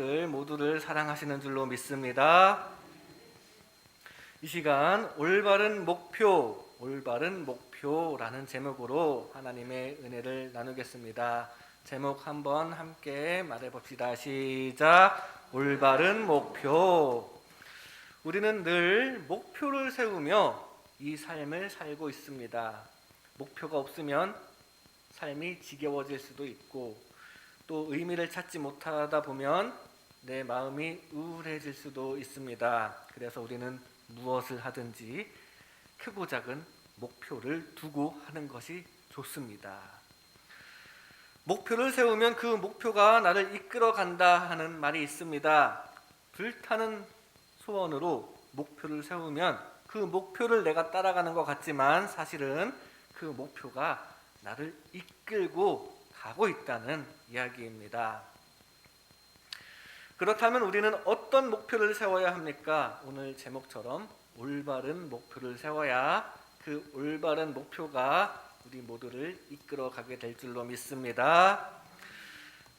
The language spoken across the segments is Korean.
자식들 모두를 사랑하시는 줄로 믿습니다. 이 시간 올바른 목표, 올바른 목표라는 제목으로 하나님의 은혜를 나누겠습니다. 제목 한번 함께 말해 봅시다. 시작. 올바른 목표. 우리는 늘 목표를 세우며 이 삶을 살고 있습니다. 목표가 없으면 삶이 지겨워질 수도 있고 또 의미를 찾지 못하다 보면 내 마음이 우울해질 수도 있습니다. 그래서 우리는 무엇을 하든지 크고 작은 목표를 두고 하는 것이 좋습니다. 목표를 세우면 그 목표가 나를 이끌어 간다 하는 말이 있습니다. 불타는 소원으로 목표를 세우면 그 목표를 내가 따라가는 것 같지만 사실은 그 목표가 나를 이끌고 가고 있다는 이야기입니다. 그렇다면 우리는 어떤 목표를 세워야 합니까? 오늘 제목처럼 올바른 목표를 세워야 그 올바른 목표가 우리 모두를 이끌어 가게 될 줄로 믿습니다.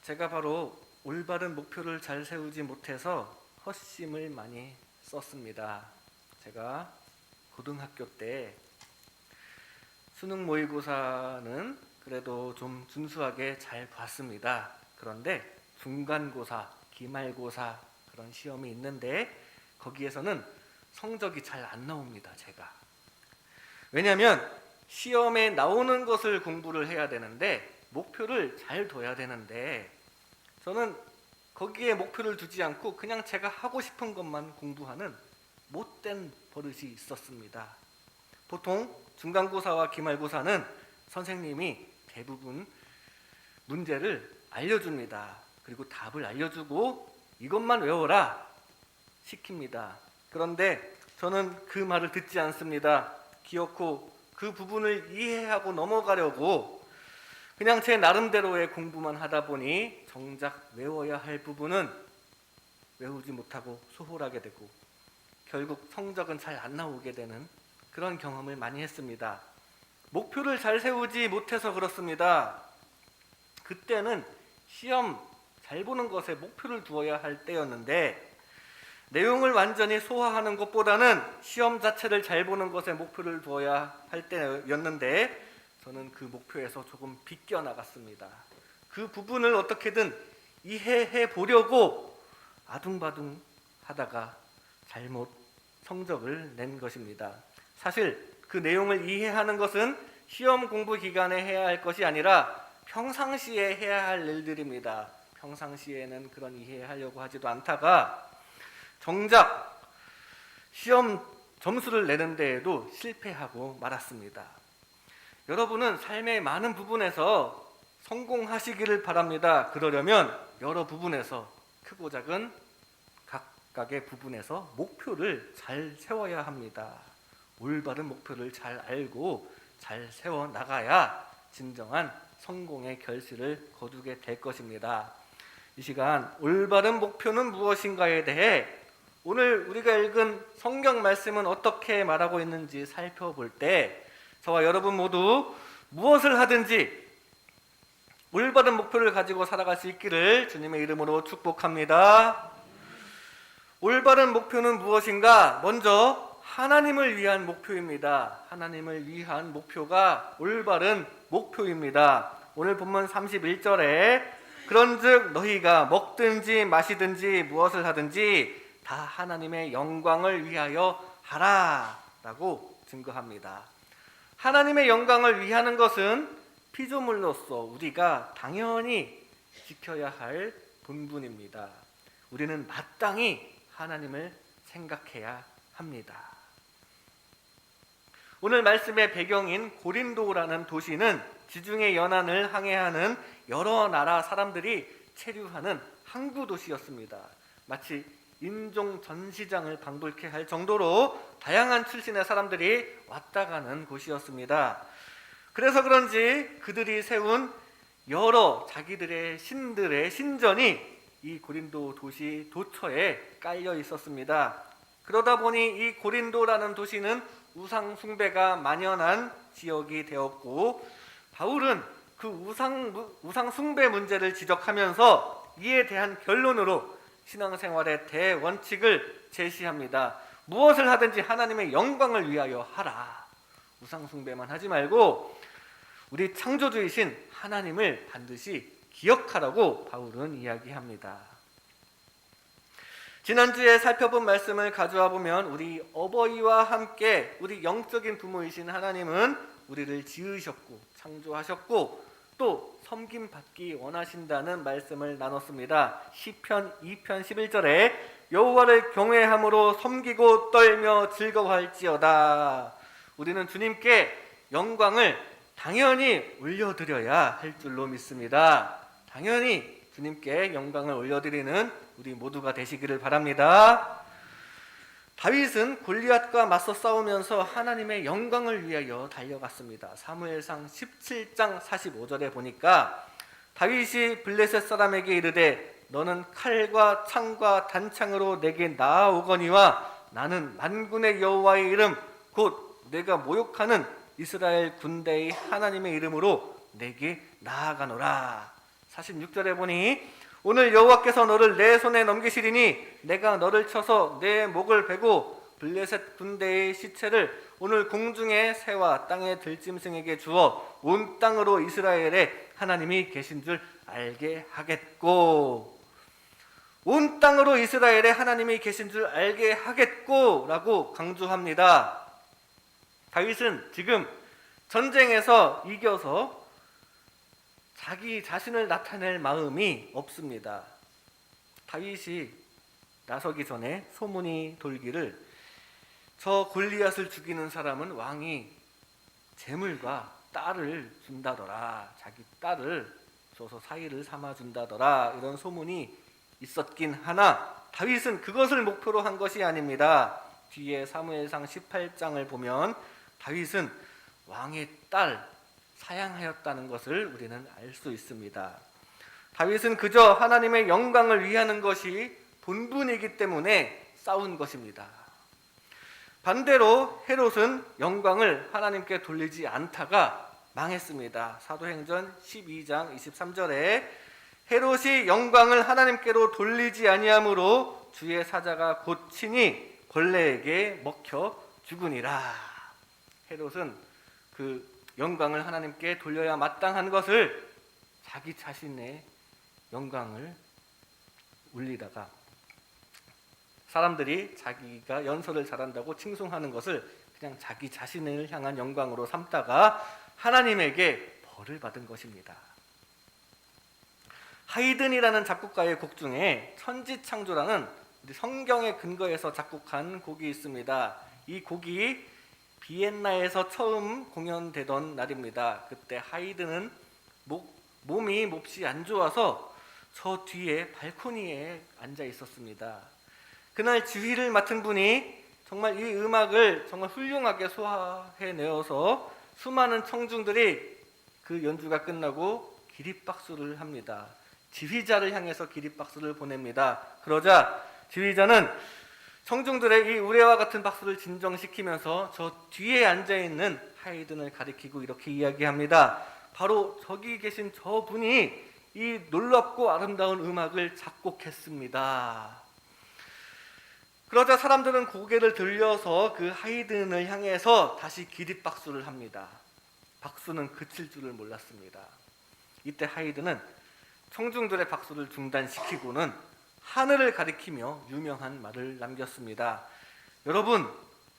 제가 바로 올바른 목표를 잘 세우지 못해서 헛심을 많이 썼습니다. 제가 고등학교 때 수능 모의고사는 그래도 좀 준수하게 잘 봤습니다. 그런데 중간고사, 기말고사 그런 시험이 있는데 거기에서는 성적이 잘 안 나옵니다. 제가 왜냐하면 시험에 나오는 것을 공부를 해야 되는데 목표를 잘 둬야 되는데 저는 거기에 목표를 두지 않고 그냥 제가 하고 싶은 것만 공부하는 못된 버릇이 있었습니다. 보통 중간고사와 기말고사는 선생님이 대부분 문제를 알려줍니다. 그리고 답을 알려주고 이것만 외워라 시킵니다. 그런데 저는 그 말을 듣지 않습니다. 기어코 그 부분을 이해하고 넘어가려고 그냥 제 나름대로의 공부만 하다 보니 정작 외워야 할 부분은 외우지 못하고 소홀하게 되고 결국 성적은 잘 안 나오게 되는 그런 경험을 많이 했습니다. 목표를 잘 세우지 못해서 그렇습니다. 그때는 시험 잘 보는 것에 목표를 두어야 할 때였는데 내용을 완전히 소화하는 것보다는 시험 자체를 잘 보는 것에 목표를 두어야 할 때였는데 저는 그 목표에서 조금 비껴 나갔습니다. 그 부분을 어떻게든 이해해 보려고 아둥바둥 하다가 잘못 성적을 낸 것입니다. 사실 그 내용을 이해하는 것은 시험 공부 기간에 해야 할 것이 아니라 평상시에 해야 할 일들입니다. 평상시에는 그런 이해하려고 하지도 않다가 정작 시험 점수를 내는 데에도 실패하고 말았습니다. 여러분은 삶의 많은 부분에서 성공하시기를 바랍니다. 그러려면 여러 부분에서 크고 작은 각각의 부분에서 목표를 잘 세워야 합니다. 올바른 목표를 잘 알고 잘 세워 나가야 진정한 성공의 결실을 거두게 될 것입니다. 이 시간 올바른 목표는 무엇인가에 대해 오늘 우리가 읽은 성경 말씀은 어떻게 말하고 있는지 살펴볼 때 저와 여러분 모두 무엇을 하든지 올바른 목표를 가지고 살아갈 수 있기를 주님의 이름으로 축복합니다. 올바른 목표는 무엇인가? 먼저 하나님을 위한 목표입니다. 하나님을 위한 목표가 올바른 목표입니다. 오늘 본문 31절에 그런즉 너희가 먹든지 마시든지 무엇을 하든지 다 하나님의 영광을 위하여 하라라고 증거합니다. 하나님의 영광을 위하는 것은 피조물로서 우리가 당연히 지켜야 할 본분입니다. 우리는 마땅히 하나님을 생각해야 합니다. 오늘 말씀의 배경인 고린도라는 도시는 지중해 연안을 항해하는 여러 나라 사람들이 체류하는 항구 도시였습니다. 마치 인종 전시장을 방불케 할 정도로 다양한 출신의 사람들이 왔다 가는 곳이었습니다. 그래서 그런지 그들이 세운 여러 자기들의 신들의 신전이 이 고린도 도시 도처에 깔려 있었습니다. 그러다 보니 이 고린도라는 도시는 우상 숭배가 만연한 지역이 되었고 바울은 그 우상 우상 숭배 문제를 지적하면서 이에 대한 결론으로 신앙생활의 대원칙을 제시합니다. 무엇을 하든지 하나님의 영광을 위하여 하라. 우상 숭배만 하지 말고 우리 창조주이신 하나님을 반드시 기억하라고 바울은 이야기합니다. 지난주에 살펴본 말씀을 가져와 보면 우리 어버이와 함께 우리 영적인 부모이신 하나님은 우리를 지으셨고 창조하셨고 또 섬김 받기 원하신다는 말씀을 나눴습니다. 시편 2편 11절에 여호와를 경외함으로 섬기고 떨며 즐거워할지어다. 우리는 주님께 영광을 당연히 올려드려야 할 줄로 믿습니다. 당연히 주님께 영광을 올려드리는 우리 모두가 되시기를 바랍니다. 다윗은 골리앗과 맞서 싸우면서 하나님의 영광을 위하여 달려갔습니다. 사무엘상 17장 45절에 보니까 다윗이 블레셋 사람에게 이르되 너는 칼과 창과 단창으로 내게 나아오거니와 나는 만군의 여호와의 이름 곧 내가 모욕하는 이스라엘 군대의 하나님의 이름으로 내게 나아가노라. 46절에 보니 오늘 여호와께서 너를 내 손에 넘기시리니 내가 너를 쳐서 내 목을 베고 블레셋 군대의 시체를 오늘 공중의 새와 땅의 들짐승에게 주어 온 땅으로 이스라엘에 하나님이 계신 줄 알게 하겠고 온 땅으로 이스라엘에 하나님이 계신 줄 알게 하겠고라고 강조합니다. 다윗은 지금 전쟁에서 이겨서 자기 자신을 나타낼 마음이 없습니다. 다윗이 나서기 전에 소문이 돌기를 저 골리앗을 죽이는 사람은 왕이 재물과 딸을 준다더라. 자기 딸을 줘서 사이를 삼아 준다더라. 이런 소문이 있었긴 하나 다윗은 그것을 목표로 한 것이 아닙니다. 뒤에 사무엘상 18장을 보면 다윗은 왕의 딸 사양하였다는 것을 우리는 알 수 있습니다. 다윗은 그저 하나님의 영광을 위하는 것이 본분이기 때문에 싸운 것입니다. 반대로 헤롯은 영광을 하나님께 돌리지 않다가 망했습니다. 사도행전 12장 23절에 헤롯이 영광을 하나님께로 돌리지 아니하므로 주의 사자가 고치니 벌레에게 먹혀 죽으니라. 헤롯은 그 영광을 하나님께 돌려야 마땅한 것을 자기 자신의 영광을 울리다가 사람들이 자기가 연설을 잘한다고 칭송하는 것을 그냥 자기 자신을 향한 영광으로 삼다가 하나님에게 벌을 받은 것입니다. 하이든이라는 작곡가의 곡 중에 천지창조라는 성경의 근거에서 작곡한 곡이 있습니다. 이 곡이 비엔나에서 처음 공연되던 날입니다. 그때 하이든은 목, 몸이 몹시 안 좋아서 저 뒤에 발코니에 앉아 있었습니다. 그날 지휘를 맡은 분이 정말 이 음악을 정말 훌륭하게 소화해 내어서 수많은 청중들이 그 연주가 끝나고 기립박수를 합니다. 지휘자를 향해서 기립박수를 보냅니다. 그러자 지휘자는 청중들의 이 우레와 같은 박수를 진정시키면서 저 뒤에 앉아 있는 하이든을 가리키고 이렇게 이야기합니다. 바로 저기 계신 저 분이 이 놀랍고 아름다운 음악을 작곡했습니다. 그러자 사람들은 고개를 들려서 그 하이든을 향해서 다시 기립박수를 합니다. 박수는 그칠 줄을 몰랐습니다. 이때 하이든은 청중들의 박수를 중단시키고는 하늘을 가리키며 유명한 말을 남겼습니다. 여러분,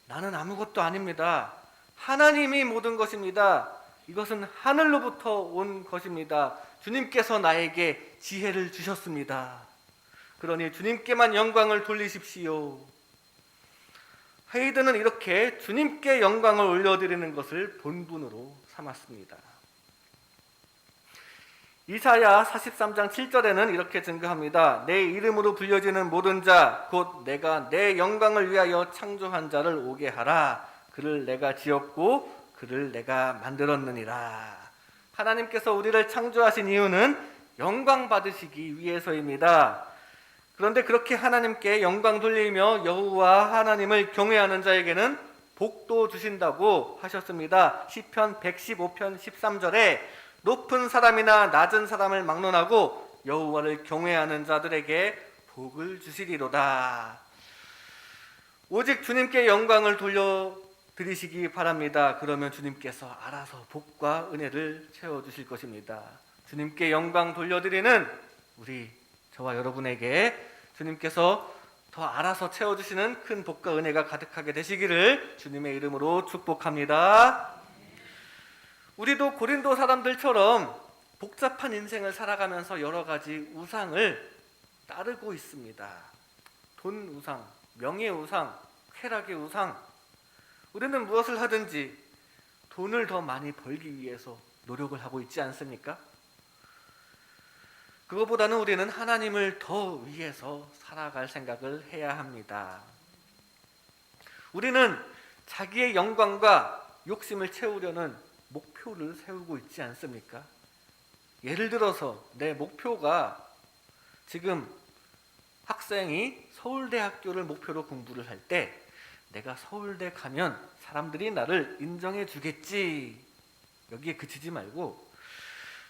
나는 아무것도 아닙니다. 하나님이 모든 것입니다. 이것은 하늘로부터 온 것입니다. 주님께서 나에게 지혜를 주셨습니다. 그러니 주님께만 영광을 돌리십시오. 헤이드는 이렇게 주님께 영광을 올려드리는 것을 본분으로 삼았습니다. 이사야 43장 7절에는 이렇게 증거합니다. 내 이름으로 불려지는 모든 자, 곧 내가 내 영광을 위하여 창조한 자를 오게 하라. 그를 내가 지었고 그를 내가 만들었느니라. 하나님께서 우리를 창조하신 이유는 영광 받으시기 위해서입니다. 그런데 그렇게 하나님께 영광 돌리며 여호와 하나님을 경외하는 자에게는 복도 주신다고 하셨습니다. 시편 115편 13절에 높은 사람이나 낮은 사람을 막론하고 여호와를 경외하는 자들에게 복을 주시리로다. 오직 주님께 영광을 돌려 드리시기 바랍니다. 그러면 주님께서 알아서 복과 은혜를 채워 주실 것입니다. 주님께 영광 돌려드리는 우리 저와 여러분에게 주님께서 더 알아서 채워 주시는 큰 복과 은혜가 가득하게 되시기를 주님의 이름으로 축복합니다. 우리도 고린도 사람들처럼 복잡한 인생을 살아가면서 여러 가지 우상을 따르고 있습니다. 돈 우상, 명예 우상, 쾌락의 우상. 우리는 무엇을 하든지 돈을 더 많이 벌기 위해서 노력을 하고 있지 않습니까? 그것보다는 우리는 하나님을 더 위해서 살아갈 생각을 해야 합니다. 우리는 자기의 영광과 욕심을 채우려는 목표를 세우고 있지 않습니까? 예를 들어서 내 목표가 지금 학생이 서울대학교를 목표로 공부를 할 때 내가 서울대 가면 사람들이 나를 인정해 주겠지. 여기에 그치지 말고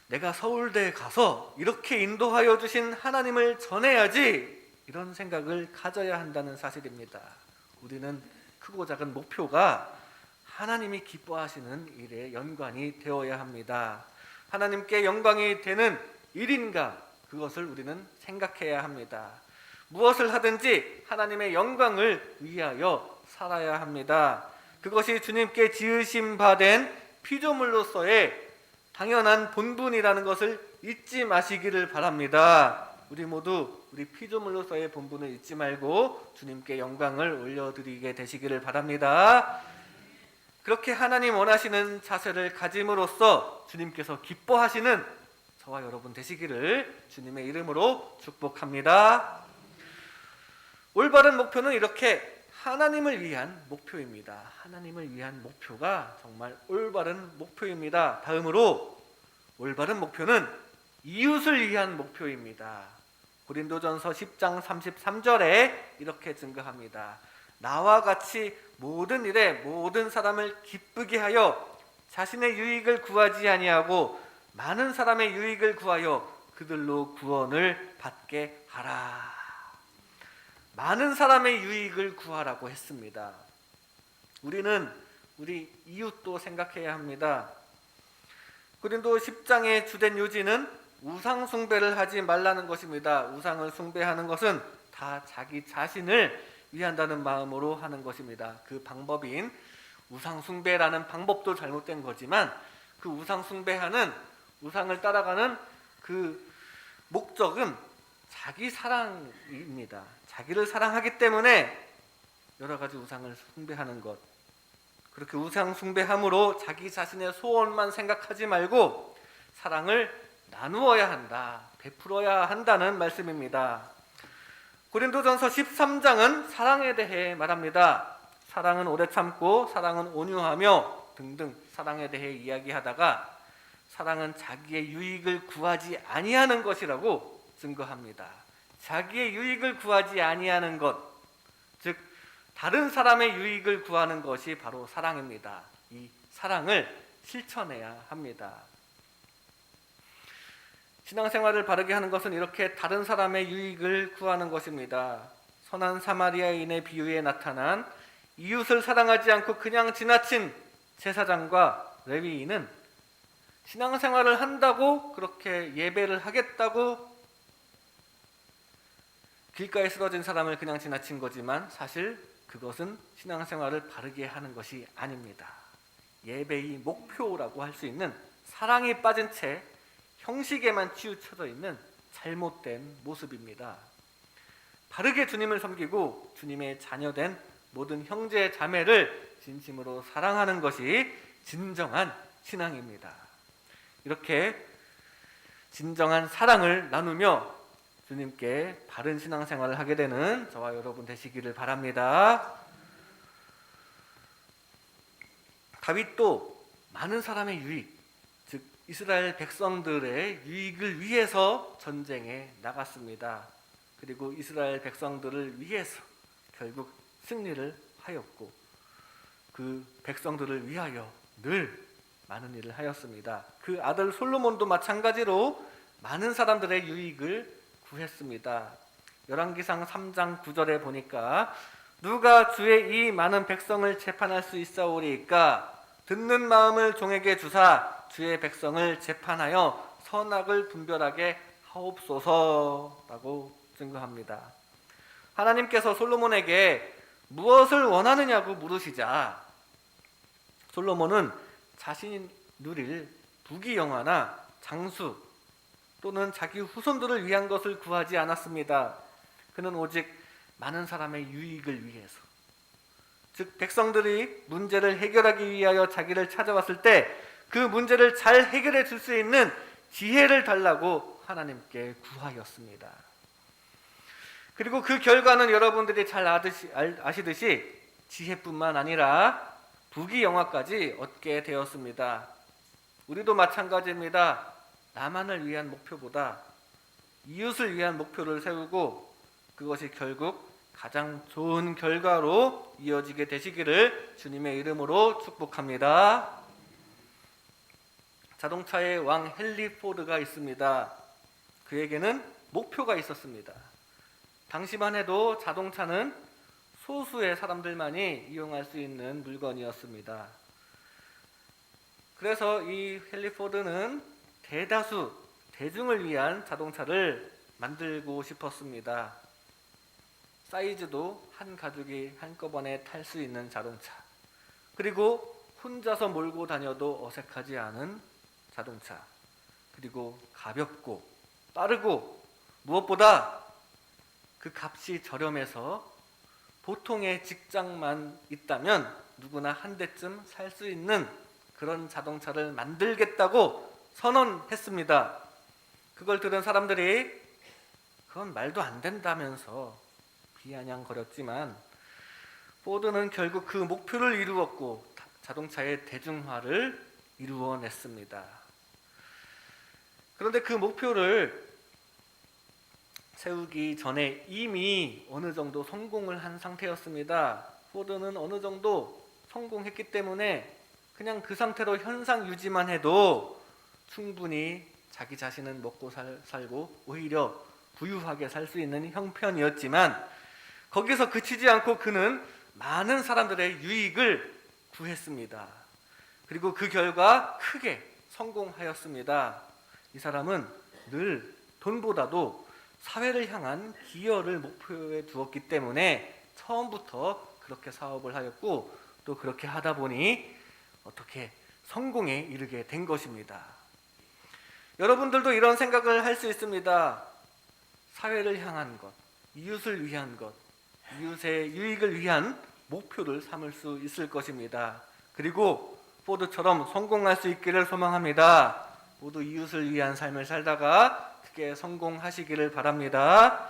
내가 서울대에 가서 이렇게 인도하여 주신 하나님을 전해야지. 이런 생각을 가져야 한다는 사실입니다. 우리는 크고 작은 목표가 하나님이 기뻐하시는 일에 연관이 되어야 합니다. 하나님께 영광이 되는 일인가 그것을 우리는 생각해야 합니다. 무엇을 하든지 하나님의 영광을 위하여 살아야 합니다. 그것이 주님께 지으심 바된 피조물로서의 당연한 본분이라는 것을 잊지 마시기를 바랍니다. 우리 모두 우리 피조물로서의 본분을 잊지 말고 주님께 영광을 올려드리게 되시기를 바랍니다. 그렇게 하나님 원하시는 자세를 가짐으로써 주님께서 기뻐하시는 저와 여러분 되시기를 주님의 이름으로 축복합니다. 올바른 목표는 이렇게 하나님을 위한 목표입니다. 하나님을 위한 목표가 정말 올바른 목표입니다. 다음으로 올바른 목표는 이웃을 위한 목표입니다. 고린도전서 10장 33절에 이렇게 증거합니다. 나와 같이 모든 일에 모든 사람을 기쁘게 하여 자신의 유익을 구하지 아니하고 많은 사람의 유익을 구하여 그들로 구원을 받게 하라. 많은 사람의 유익을 구하라고 했습니다. 우리는 우리 이웃도 생각해야 합니다. 고린도 10장의 주된 요지는 우상 숭배를 하지 말라는 것입니다. 우상을 숭배하는 것은 다 자기 자신을 위한다는 마음으로 하는 것입니다. 그 방법인 우상 숭배라는 방법도 잘못된 거지만 그 우상 숭배하는 우상을 따라가는 그 목적은 자기 사랑입니다. 자기를 사랑하기 때문에 여러 가지 우상을 숭배하는 것. 그렇게 우상 숭배함으로 자기 자신의 소원만 생각하지 말고 사랑을 나누어야 한다. 베풀어야 한다는 말씀입니다. 고린도전서 13장은 사랑에 대해 말합니다. 사랑은 오래 참고 사랑은 온유하며 등등 사랑에 대해 이야기하다가 사랑은 자기의 유익을 구하지 아니하는 것이라고 증거합니다. 자기의 유익을 구하지 아니하는 것, 즉 다른 사람의 유익을 구하는 것이 바로 사랑입니다. 이 사랑을 실천해야 합니다. 신앙생활을 바르게 하는 것은 이렇게 다른 사람의 유익을 구하는 것입니다. 선한 사마리아인의 비유에 나타난 이웃을 사랑하지 않고 그냥 지나친 제사장과 레위인은 신앙생활을 한다고 그렇게 예배를 하겠다고 길가에 쓰러진 사람을 그냥 지나친 거지만 사실 그것은 신앙생활을 바르게 하는 것이 아닙니다. 예배의 목표라고 할 수 있는 사랑에 빠진 채 형식에만 치우쳐져 있는 잘못된 모습입니다. 바르게 주님을 섬기고 주님의 자녀된 모든 형제 자매를 진심으로 사랑하는 것이 진정한 신앙입니다. 이렇게 진정한 사랑을 나누며 주님께 바른 신앙생활을 하게 되는 저와 여러분 되시기를 바랍니다. 다윗도 많은 사람의 유익, 즉 이스라엘 백성들의 유익을 위해서 전쟁에 나갔습니다. 그리고 이스라엘 백성들을 위해서 결국 승리를 하였고 그 백성들을 위하여 늘 많은 일을 하였습니다. 그 아들 솔로몬도 마찬가지로 많은 사람들의 유익을 구했습니다. 열왕기상 3장 9절에 보니까 누가 주의 이 많은 백성을 재판할 수 있사오리까 듣는 마음을 종에게 주사 주의 백성을 재판하여 선악을 분별하게 하옵소서라고 증거합니다. 하나님께서 솔로몬에게 무엇을 원하느냐고 물으시자 솔로몬은 자신이 누릴 부귀영화나 장수 또는 자기 후손들을 위한 것을 구하지 않았습니다. 그는 오직 많은 사람의 유익을 위해서 즉 백성들이 문제를 해결하기 위하여 자기를 찾아왔을 때 그 문제를 잘 해결해 줄 수 있는 지혜를 달라고 하나님께 구하였습니다. 그리고 그 결과는 여러분들이 잘 아시듯이 지혜뿐만 아니라 부귀 영화까지 얻게 되었습니다. 우리도 마찬가지입니다. 나만을 위한 목표보다 이웃을 위한 목표를 세우고 그것이 결국 가장 좋은 결과로 이어지게 되시기를 주님의 이름으로 축복합니다. 자동차의 왕 헨리 포드가 있습니다. 그에게는 목표가 있었습니다. 당시만 해도 자동차는 소수의 사람들만이 이용할 수 있는 물건이었습니다. 그래서 이 헨리 포드는 대다수 대중을 위한 자동차를 만들고 싶었습니다. 사이즈도 한 가족이 한꺼번에 탈 수 있는 자동차. 그리고 혼자서 몰고 다녀도 어색하지 않은 자동차. 그리고 가볍고 빠르고 무엇보다 그 값이 저렴해서 보통의 직장만 있다면 누구나 한 대쯤 살 수 있는 그런 자동차를 만들겠다고 선언했습니다. 그걸 들은 사람들이 그건 말도 안 된다면서 비아냥거렸지만 포드는 결국 그 목표를 이루었고 다- 자동차의 대중화를 이루어냈습니다. 그런데 그 목표를 세우기 전에 이미 어느 정도 성공을 한 상태였습니다. 포드는 어느 정도 성공했기 때문에 그냥 그 상태로 현상 유지만 해도 충분히 자기 자신은 먹고 살, 살고 오히려 부유하게 살 수 있는 형편이었지만 거기서 그치지 않고 그는 많은 사람들의 유익을 구했습니다. 그리고 그 결과 크게 성공하였습니다. 이 사람은 늘 돈보다도 사회를 향한 기여를 목표에 두었기 때문에 처음부터 그렇게 사업을 하였고 또 그렇게 하다 보니 어떻게 성공에 이르게 된 것입니다. 여러분들도 이런 생각을 할 수 있습니다. 사회를 향한 것, 이웃을 위한 것, 이웃의 유익을 위한 목표를 삼을 수 있을 것입니다. 그리고 포드처럼 성공할 수 있기를 소망합니다. 모두 이웃을 위한 삶을 살다가 크게 성공하시기를 바랍니다.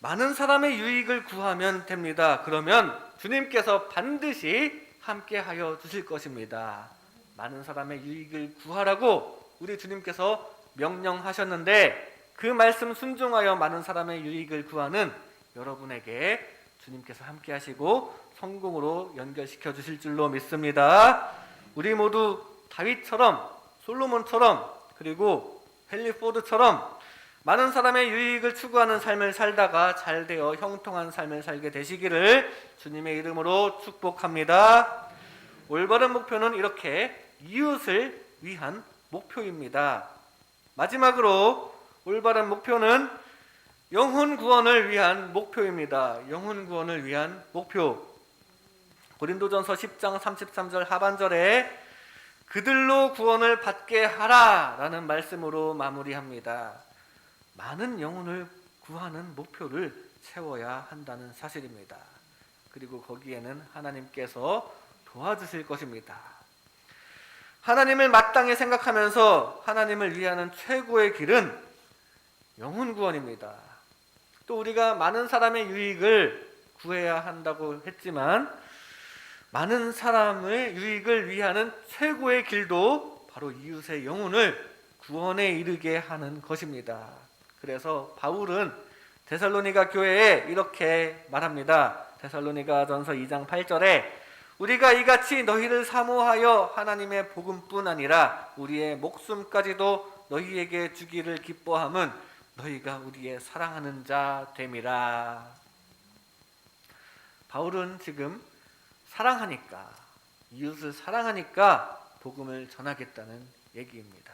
많은 사람의 유익을 구하면 됩니다. 그러면 주님께서 반드시 함께 하여 주실 것입니다. 많은 사람의 유익을 구하라고 우리 주님께서 명령하셨는데 그 말씀 순종하여 많은 사람의 유익을 구하는 여러분에게 주님께서 함께 하시고 성공으로 연결시켜 주실 줄로 믿습니다. 우리 모두 다윗처럼 솔로몬처럼 그리고 헨리 포드처럼 많은 사람의 유익을 추구하는 삶을 살다가 잘 되어 형통한 삶을 살게 되시기를 주님의 이름으로 축복합니다. 올바른 목표는 이렇게 이웃을 위한 목표입니다. 마지막으로 올바른 목표는 영혼 구원을 위한 목표입니다. 영혼 구원을 위한 목표. 고린도전서 10장 33절 하반절에 그들로 구원을 받게 하라라는 말씀으로 마무리합니다. 많은 영혼을 구하는 목표를 세워야 한다는 사실입니다. 그리고 거기에는 하나님께서 도와주실 것입니다. 하나님을 마땅히 생각하면서 하나님을 위하는 최고의 길은 영혼 구원입니다. 또 우리가 많은 사람의 유익을 구해야 한다고 했지만 많은 사람의 유익을 위하는 최고의 길도 바로 이웃의 영혼을 구원에 이르게 하는 것입니다. 그래서 바울은 데살로니가 교회에 이렇게 말합니다. 데살로니가 전서 2장 8절에 우리가 이같이 너희를 사모하여 하나님의 복음뿐 아니라 우리의 목숨까지도 너희에게 주기를 기뻐함은 너희가 우리의 사랑하는 자 됨이라. 바울은 지금 사랑하니까 이웃을 사랑하니까 복음을 전하겠다는 얘기입니다.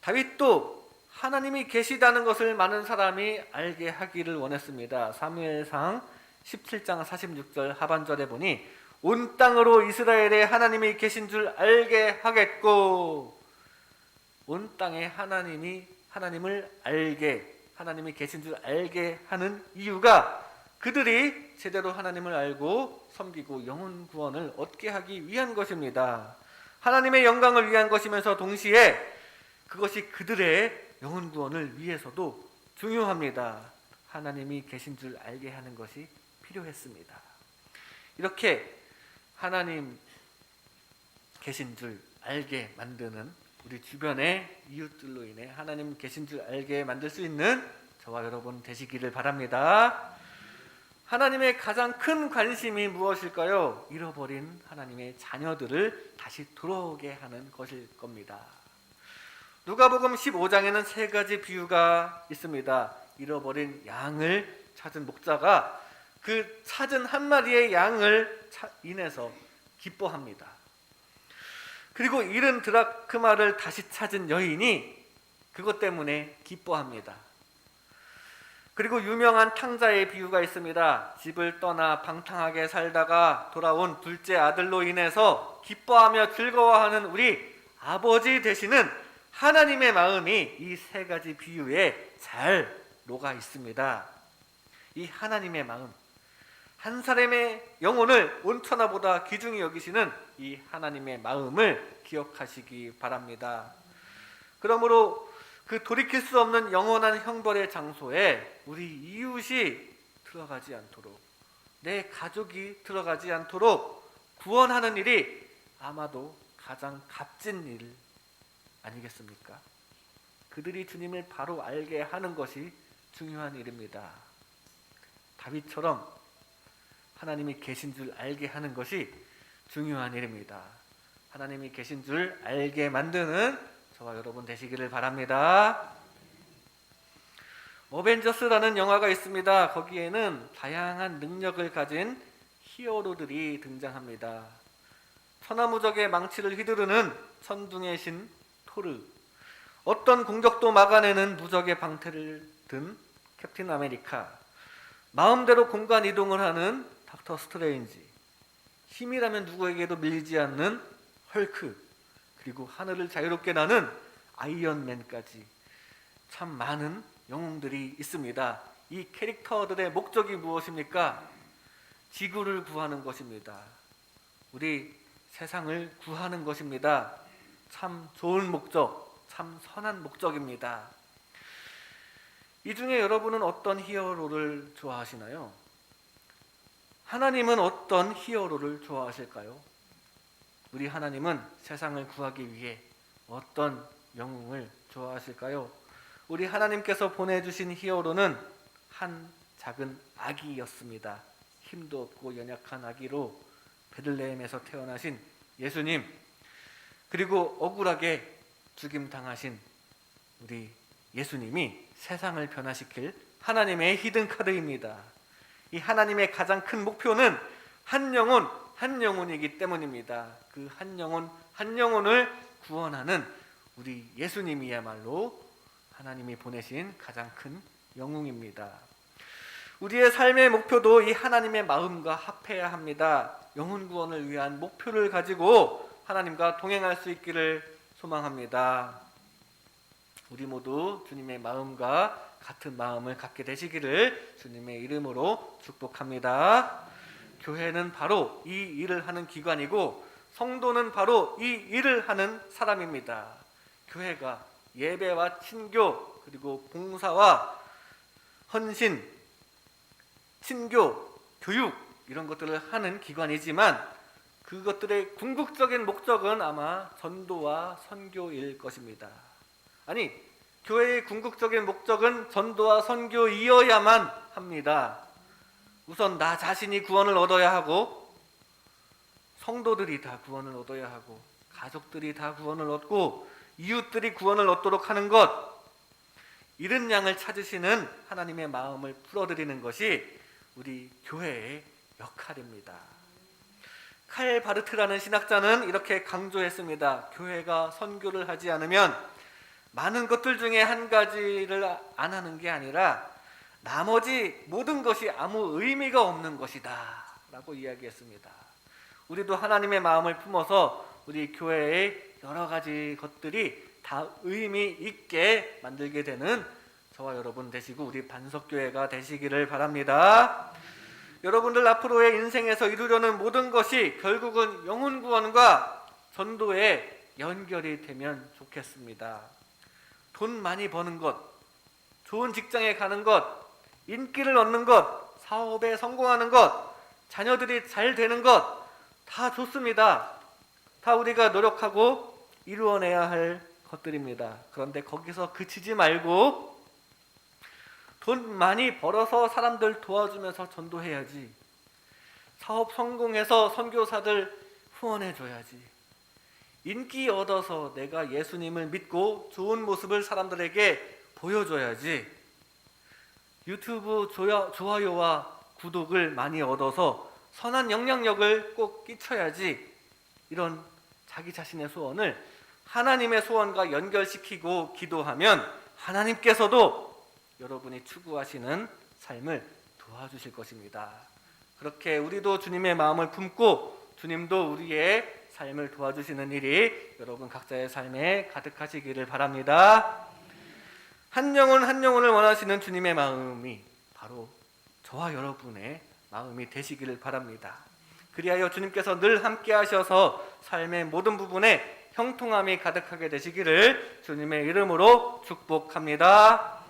다윗도 하나님이 계시다는 것을 많은 사람이 알게 하기를 원했습니다. 사무엘상 17장 46절 하반절에 보니 온 땅으로 이스라엘에 하나님이 계신 줄 알게 하겠고 온 땅에 하나님이 하나님을 알게 하나님이 계신 줄 알게 하는 이유가 그들이 제대로 하나님을 알고 섬기고 영혼 구원을 얻게 하기 위한 것입니다. 하나님의 영광을 위한 것이면서 동시에 그것이 그들의 영혼 구원을 위해서도 중요합니다. 하나님이 계신 줄 알게 하는 것이 필요했습니다. 이렇게 하나님 계신 줄 알게 만드는 우리 주변의 이웃들로 인해 하나님 계신 줄 알게 만들 수 있는 저와 여러분 되시기를 바랍니다. 하나님의 가장 큰 관심이 무엇일까요? 잃어버린 하나님의 자녀들을 다시 돌아오게 하는 것일 겁니다. 누가복음 15장에는 세 가지 비유가 있습니다. 잃어버린 양을 찾은 목자가 그 찾은 한 마리의 양을 차- 인해서 기뻐합니다. 그리고 잃은 드라크마를 다시 찾은 여인이 그것 때문에 기뻐합니다. 그리고 유명한 탕자의 비유가 있습니다. 집을 떠나 방탕하게 살다가 돌아온 둘째 아들로 인해서 기뻐하며 즐거워하는 우리 아버지 되시는 하나님의 마음이 이 세 가지 비유에 잘 녹아 있습니다. 이 하나님의 마음, 한 사람의 영혼을 온천하보다 귀중히 여기시는 이 하나님의 마음을 기억하시기 바랍니다. 그러므로 그 돌이킬 수 없는 영원한 형벌의 장소에 우리 이웃이 들어가지 않도록 내 가족이 들어가지 않도록 구원하는 일이 아마도 가장 값진 일 아니겠습니까? 그들이 주님을 바로 알게 하는 것이 중요한 일입니다. 다윗처럼 하나님이 계신 줄 알게 하는 것이 중요한 일입니다. 하나님이 계신 줄 알게 만드는 저와 여러분 되시기를 바랍니다. 어벤져스라는 영화가 있습니다. 거기에는 다양한 능력을 가진 히어로들이 등장합니다. 천하무적의 망치를 휘두르는 천둥의 신 토르, 어떤 공격도 막아내는 무적의 방패를 든 캡틴 아메리카, 마음대로 공간 이동을 하는 닥터 스트레인지, 힘이라면 누구에게도 밀리지 않는 헐크, 그리고 하늘을 자유롭게 나는 아이언맨까지 참 많은 영웅들이 있습니다. 이 캐릭터들의 목적이 무엇입니까? 지구를 구하는 것입니다. 우리 세상을 구하는 것입니다. 참 좋은 목적, 참 선한 목적입니다. 이 중에 여러분은 어떤 히어로를 좋아하시나요? 하나님은 어떤 히어로를 좋아하실까요? 우리 하나님은 세상을 구하기 위해 어떤 영웅을 좋아하실까요? 우리 하나님께서 보내주신 히어로는 한 작은 아기였습니다. 힘도 없고 연약한 아기로 베들레헴에서 태어나신 예수님 그리고 억울하게 죽임 당하신 우리 예수님이 세상을 변화시킬 하나님의 히든 카드입니다. 이 하나님의 가장 큰 목표는 한 영혼 한 영혼이기 때문입니다. 그 한 영혼 한 영혼을 구원하는 우리 예수님이야말로 하나님이 보내신 가장 큰 영웅입니다. 우리의 삶의 목표도 이 하나님의 마음과 합해야 합니다. 영혼 구원을 위한 목표를 가지고 하나님과 동행할 수 있기를 소망합니다. 우리 모두 주님의 마음과 같은 마음을 갖게 되시기를 주님의 이름으로 축복합니다. 교회는 바로 이 일을 하는 기관이고 성도는 바로 이 일을 하는 사람입니다. 교회가 예배와 친교 그리고 봉사와 헌신, 친교, 교육 이런 것들을 하는 기관이지만 그것들의 궁극적인 목적은 아마 전도와 선교일 것입니다. 아니, 교회의 궁극적인 목적은 전도와 선교이어야만 합니다. 우선 나 자신이 구원을 얻어야 하고 성도들이 다 구원을 얻어야 하고 가족들이 다 구원을 얻고 이웃들이 구원을 얻도록 하는 것 잃은 양을 찾으시는 하나님의 마음을 풀어드리는 것이 우리 교회의 역할입니다. 칼 바르트라는 신학자는 이렇게 강조했습니다. 교회가 선교를 하지 않으면 많은 것들 중에 한 가지를 안 하는 게 아니라 나머지 모든 것이 아무 의미가 없는 것이다. 라고 이야기했습니다. 우리도 하나님의 마음을 품어서 우리 교회의 여러 가지 것들이 다 의미 있게 만들게 되는 저와 여러분 되시고 우리 반석교회가 되시기를 바랍니다. 여러분들 앞으로의 인생에서 이루려는 모든 것이 결국은 영혼 구원과 전도에 연결이 되면 좋겠습니다. 돈 많이 버는 것, 좋은 직장에 가는 것, 인기를 얻는 것, 사업에 성공하는 것, 자녀들이 잘 되는 것, 다 좋습니다. 다 우리가 노력하고 이루어내야 할 것들입니다. 그런데 거기서 그치지 말고 돈 많이 벌어서 사람들 도와주면서 전도해야지. 사업 성공해서 선교사들 후원해 줘야지. 인기 얻어서 내가 예수님을 믿고 좋은 모습을 사람들에게 보여줘야지. 유튜브 좋아요와 구독을 많이 얻어서 선한 영향력을 꼭 끼쳐야지. 이런 자기 자신의 소원을 하나님의 소원과 연결시키고 기도하면 하나님께서도 여러분이 추구하시는 삶을 도와주실 것입니다. 그렇게 우리도 주님의 마음을 품고 주님도 우리의 삶을 도와주시는 일이 여러분 각자의 삶에 가득하시기를 바랍니다. 한 영혼 한 영혼을 원하시는 주님의 마음이 바로 저와 여러분의 마음이 되시기를 바랍니다. 그리하여 주님께서 늘 함께 하셔서 삶의 모든 부분에 형통함이 가득하게 되시기를 주님의 이름으로 축복합니다.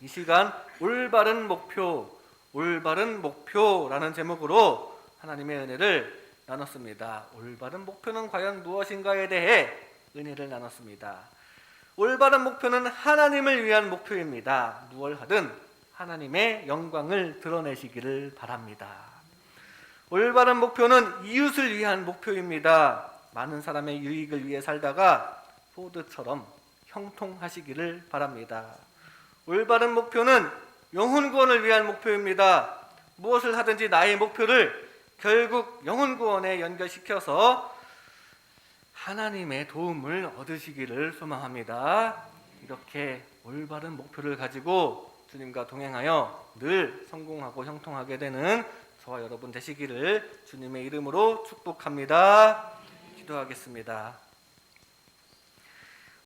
이 시간 올바른 목표, 올바른 목표라는 제목으로 하나님의 은혜를 나눴습니다. 올바른 목표는 과연 무엇인가에 대해 은혜를 나눴습니다. 올바른 목표는 하나님을 위한 목표입니다. 무얼 하든 하나님의 영광을 드러내시기를 바랍니다. 올바른 목표는 이웃을 위한 목표입니다. 많은 사람의 유익을 위해 살다가 포드처럼 형통하시기를 바랍니다. 올바른 목표는 영혼 구원을 위한 목표입니다. 무엇을 하든지 나의 목표를 결국 영혼 구원에 연결시켜서 하나님의 도움을 얻으시기를 소망합니다. 이렇게 올바른 목표를 가지고 주님과 동행하여 늘 성공하고 형통하게 되는 저와 여러분 되시기를 주님의 이름으로 축복합니다. 기도하겠습니다.